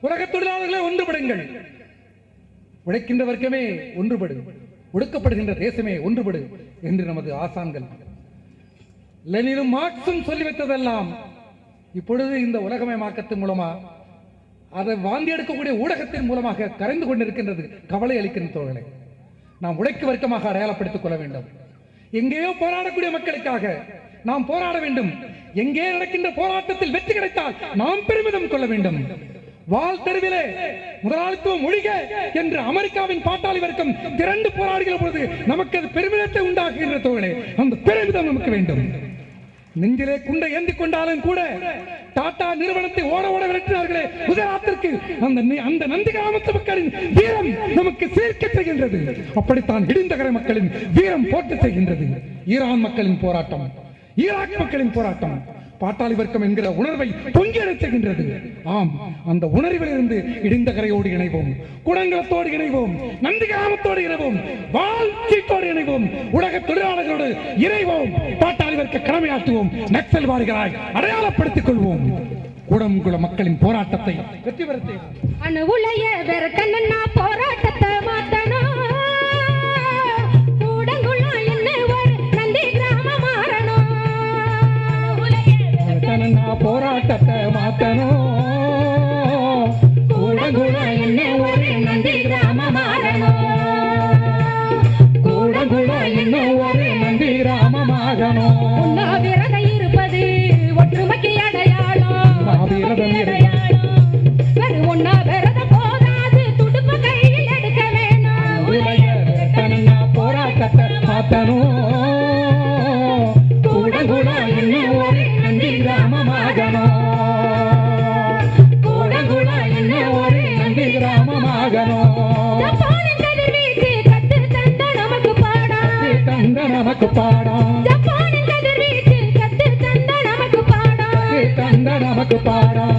உலக தொழிலாளர்களை ஒன்றுபடுங்கள். உழைக்கின்ற வர்க்கமே ஒன்றுபடு. ஒடுக்கப்படுகின்ற தேசமே ஒன்றுபடு என்று நமது ஆசான்கள் லெனினும் மார்க்சும் சொல்லி வைத்ததெல்லாம் இப்பொழுது இந்த உலகமயமாக்கத்தின் மூலமா அதை வாந்தி எடுக்கக்கூடிய ஊடகத்தின் மூலமாக கரைந்து கொண்டிருக்கின்றது கவலை அளிக்கின்ற தோழர்களே. நாம் உழைக்கு வர்க்கமாக அடையாளப்படுத்திக் கொள்ள வேண்டும். எங்கேயோ போராடக்கூடிய மக்களுக்காக நாம் போராட வேண்டும். எங்கே நடக்கின்ற போராட்டத்தில் வெற்றி கிடைத்தால் நாம் பெருமிதம் கொள்ள வேண்டும். வால் தெருவிலே முதலாளித்துவம் ஒழிக என்று அமெரிக்காவின் பாட்டாளி வர்க்கம் திரண்டு போராடுகிற பொழுது நமக்கு அது பெருமிதத்தை உண்டாக்குகின்ற தோழே அந்த பெருமிதம் நமக்கு வேண்டும். நெஞ்சிலே குண்டை ஏந்தி கொண்டாலும் கூட டாடா நிறுவனத்தை ஓட ஓட விரட்டினார்களே. குஜராத்திற்கு அந்த நி- அந்த நந்தி கிராமத்து மக்களின் வீரம் நமக்கு சீர்க்க செய்கின்றது. அப்படித்தான் இடிந்தகரை மக்களின் வீரம் போட்டு செய்கின்றது. ஈரான் மக்களின் போராட்டம் ஈராக் மக்களின் போராட்டம் பாட்டாளி வர்க்கம் என்கிற உணர்வை பொங்கியடச் ஆம் அந்த உணர்விலிருந்து இடிந்த கரையோடு இணைவோம் குடங்களத்தோடு இணைவோம் நந்தி கிராமத்தோடு இணைவோம் வாழ்க்கைத்தோடு இணைவோம் உலக தொழிலாளர்களோடு இணைவோம் பாட்டாளி வர்க்க கடமையாற்றுவோம் நக்சல்வாதிகளாய் அடையாளப்படுத்திக் கொள்வோம். குடங்குள மக்களின் போராட்டத்தை வெற்றி பெற அணு அணுவுலைய போராட்டத்தை மாத்தணும். கிராமமாகணும் கூட கூட இன்னும் ஒரு நந்தி கிராமமாகணும் தந்த நமக்கு பாடம் தந்த நமக்கு பாடம்